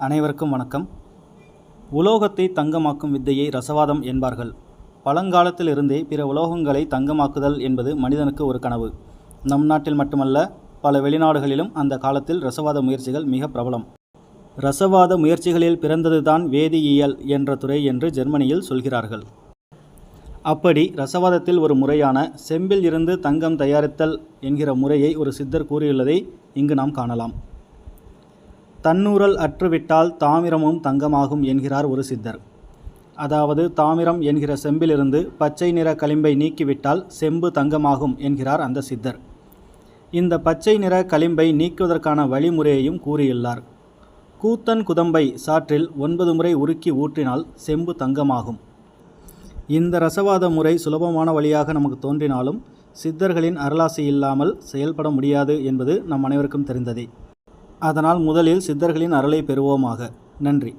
அனைவருக்கும் வணக்கம். உலோகத்தை தங்கமாக்கும் வித்தையை ரசவாதம் என்பார்கள். பழங்காலத்திலிருந்தே பிற உலோகங்களை தங்கமாக்குதல் என்பது மனிதனுக்கு ஒரு கனவு. நம் நாட்டில் மட்டுமல்ல பல வெளிநாடுகளிலும் அந்த காலத்தில் ரசவாத முயற்சிகள் மிக பிரபலம். ரசவாத முயற்சிகளில் பிறந்ததுதான் வேதியியல் என்ற துறை என்று ஜெர்மனியில் சொல்கிறார்கள். அப்படி ரசவாதத்தில் ஒரு முறையான செம்பில் இருந்து தங்கம் தயாரித்தல் என்கிற முறையை ஒரு சித்தர் கூறியுள்ளதை இங்கு நாம் காணலாம். தன்னூரல் அற்றுவிட்டால் தாமிரமும் தங்கமாகும் என்கிறார் ஒரு சித்தர். அதாவது தாமிரம் என்கிற செம்பிலிருந்து பச்சை நிற களிம்பை நீக்கிவிட்டால் செம்பு தங்கமாகும் என்கிறார் அந்த சித்தர். இந்த பச்சை நிற களிம்பை நீக்குவதற்கான வழிமுறையையும் கூறியுள்ளார். கூத்தன் குதம்பை சாற்றில் ஒன்பது முறை உருக்கி ஊற்றினால் செம்பு தங்கமாகும். இந்த ரசவாத முறை சுலபமான வழியாக நமக்கு தோன்றினாலும் சித்தர்களின் அருளாசி இல்லாமல் செயல்பட முடியாது என்பது நம் அனைவருக்கும் தெரிந்ததே. அதனால் முதலில் சித்தர்களின் அருளை பெறுவோமாக. நன்றி.